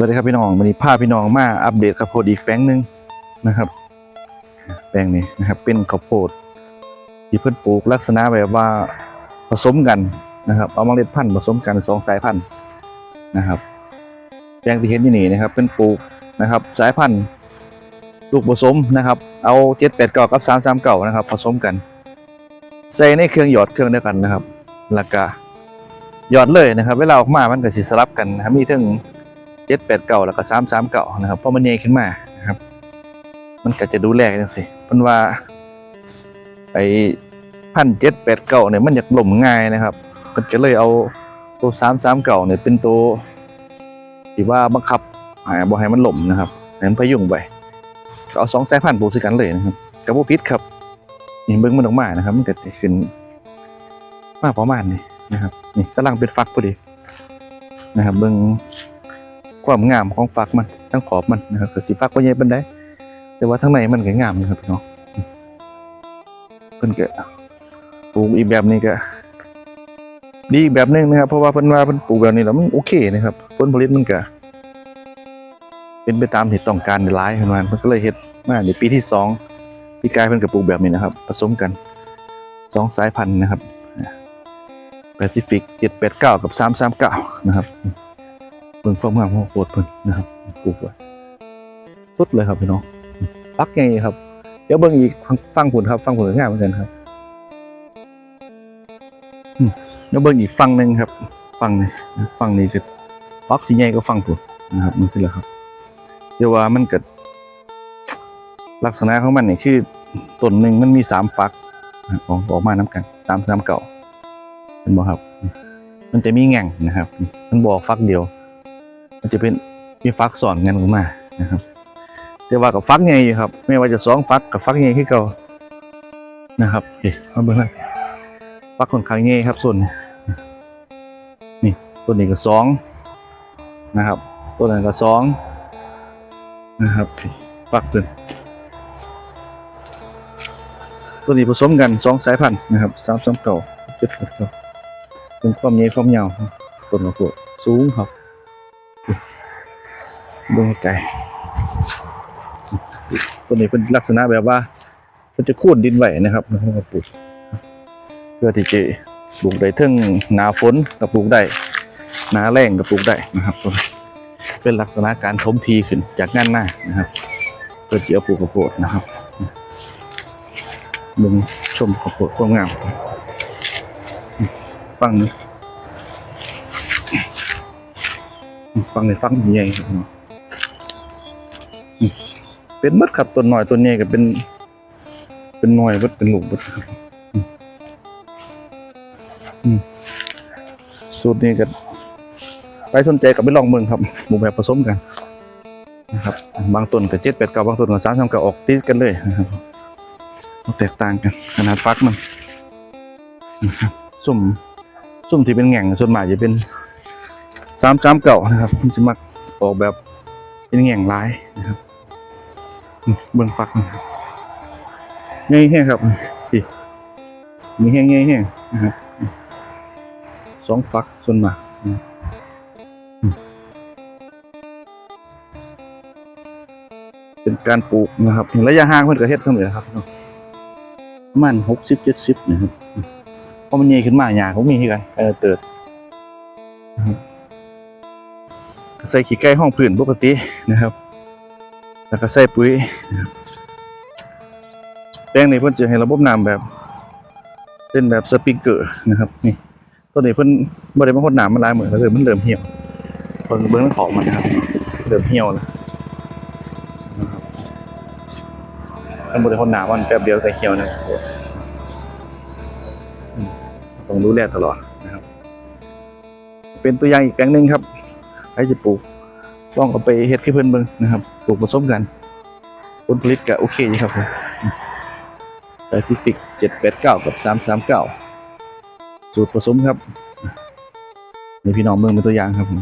สวัสดีครับพี่น้องวันนี้พาพี่น้องมาอัปเดตข้าวโพดอีกแปลงหนึ่งนะครับ แปลงนี้นะครับ เป็นข้าวโพดที่เพิ่นปลูกลักษณะแบบว่าผสมกันนะครับ เอาเมล็ดพันธุ์ผสมกันสองสายพันธุ์นะครับ แปลงที่เห็นอยู่นี่นะครับ เป็นปลูกนะครับ สายพันธุ์ลูกผสมนะครับ เอาเจ็ดแปดเก้ากับสามสามเก้านะครับ ผสมกันใส่ในเครื่องหยอดเครื่องเดียวกันนะครับแล้วก็หยอดเลยนะครับ เวลาออกมามันก็สิสลับกันนะครับมีทั้ง เจ็ดแปดเก่าแล้วก็สามสามเก่านะครับเพอมันใหญ่ขึ้นมานะครับ มันก็จะดูแลกันจังสิเพิ่นว่าไอ้พันเจ็ดแปดเก่าเนี่ยมันอยากหล่มง่ายนะครับเพิ่นก็เลยเอาตัวสามสามเก่าเนี่ยเป็นตัวที่ว่าบังคับให้บ่ให้มันหล่มนะครับให้นพยุงไปเอาสองสายพันธุ์ปลูกสิกันเลยนะครับกับบ่ผิดครับนี่เบิ่งมันออกมานะครับ มันก็จะขึ้นมาประมาณนี้นะครับ นี่กำลังเป็นฟักพอดีนะครับ เบิ่ง ความงามของฝักมันทั้งขอบมันนะครับสีฝักว่าใหญ่ปานใดแต่ว่าทั้งในมันก็งามนะครับพี่น้องเพิ่นก็ปลูกอีกแบบนี้ก็ ดีอีกแบบหนึงนะครับ เพราะว่าเพิ่นว่าเพิ่นปลูกแบบนี้แล้วมันโอเคนะครับผลผลิตมันก็เป็นไปตามที่ต้องการในหลายเพิ่นว่าเพิ่นก็เลยเฮ็ดมาในปีที่สองปีกายเพิ่นก็ปลูกแบบนี้นะครับ ผสมกันสองสายพันธุ์นะครับแปซิฟิก789กับ339นะครับ บิ่งความงามของโคตรเพิ่นนะครับปลูกไว้สุดเลยครับพี่น้องปักไงครับ เดี๋ยวเบิ่งอีกฟังฟังผลครับ ฟังผลงามเหมือนกันครับเดี๋ยวเบิ่งอีกฟังหนึ่งครับ ฟังนี่ฟังนี่คือปักสีใหญ่ก็ฟังผลนะครับมันคืออะไรครับเดี๋ยวว่ามันเกิดลักษณะของมันนี่คือต้นหนึ่งมันมีสามฟักออกออกมาน้ำกันสามสามเก่าเห็นบ่ครับ มันจะมีแง่งนะครับ มันบอกฟักเดียว มันจะเป็นมีฟักสอนกันออกมานะครับแต่ว่ากับฟักไงอยู่ครับ ไม่ว่าจะสองฟักกับฟักไงที่เก่านะครับเฮ้ยมาเบิ่งนะฟักค่อนข้างไงครับส่วนนี่ตัวนี้ก็สองนะครับตัวนั้นก็สองนะครับฟักตัวนี้ตัวนี้ผสมกันสองสายพันธุ์นะครับสามสามเก่าเจ็ดเก่าเป็นความใหญ่ความยาวต้นกระโปงสูงครับ ดูไกลตัวนี้เป็นลักษณะแบบว่ามันจะคูดดินไหวนะครับแล้วก็ปลูกเพื่อที่จะปลูกได้ทั้งหนาฝนก็ปลูกได้หนาแรงก็ปลูกได้นะครับตัวนี้เป็นลักษณะการถมทีขึ้นจากงานหน้านะครับเพื่อจะเอาปลูกข้าวโพดนะครับมึงชมข้าวโพดความงามฟังนี้ฟังในฟังใหญ่ครับ เป็นมดครับต้นหน่อยต้นใหญ่ก็เป็น เป็นหน่อยเบิดเป็นลูกเบิดครับสูตรนี้ก็ไปสนใจกับไปลองเมืองครับหมูแบบผสมกันนะครับ บางต้นก็เจ็ดแปดเก้าบางต้นก็สามสามเก้าออกติดกันเลยนะครับแตกต่างกันขนาดฟักมันนะครับสุ่มสุ่มที่เป็นแง่งส่วนมากจะเป็นสามสามเก้านะครับมันจะมักออกแบบเป็นแง่งลายนะครับ เบิ่งฟักนะครับง่ายแห้งครับพี่มีแห้งง่ายแห้งนะครับสองฟักส่วนมากเป็นการปลูกนะครับระยะห่างเพิ่นก็เฮ็ดเสมอครับประมาณหกสิบเจ็ดสิบนะครับเพราะมันใหญ่ขึ้นมาหญ้าเขามีให้กันเออเติดใส่ขี้ไก่ห้องพื้นปกตินะครับ แล้วก็ใส่ปุ๋ยนะครับแป้งนี่เพิ่นจะให้ระบบน้ำแบบเป็นแบบสปริงเกอร์นะครับนี่ตัวนี้เพิ่นบ่ได้มาพ่นน้ำมันลายเหมื้อแล้วเลยมันเริ่มเหี่ยวเบิ่งเบิ่งของมันนะครับเริ่มเหี่ยวแล้วนะครับมันบ่ได้พ่นน้ำมันแป๊บเดียวก็เหี่ยวนะต้องดูแลตลอดนะครับ เป็นตัวอย่างอีกแปลงหนึ่งครับใครจะปลูก ลองเอาไปเฮ็ดให้เพิ่นเบิ่งนะครับปลูกผสมกันผลผลิตก็โอเคอยู่ครับผมไ a ซิฟิก789กับ339สูตรผสมครับในพี่น้องเบิ่งเป็นตัวอย่างครับผม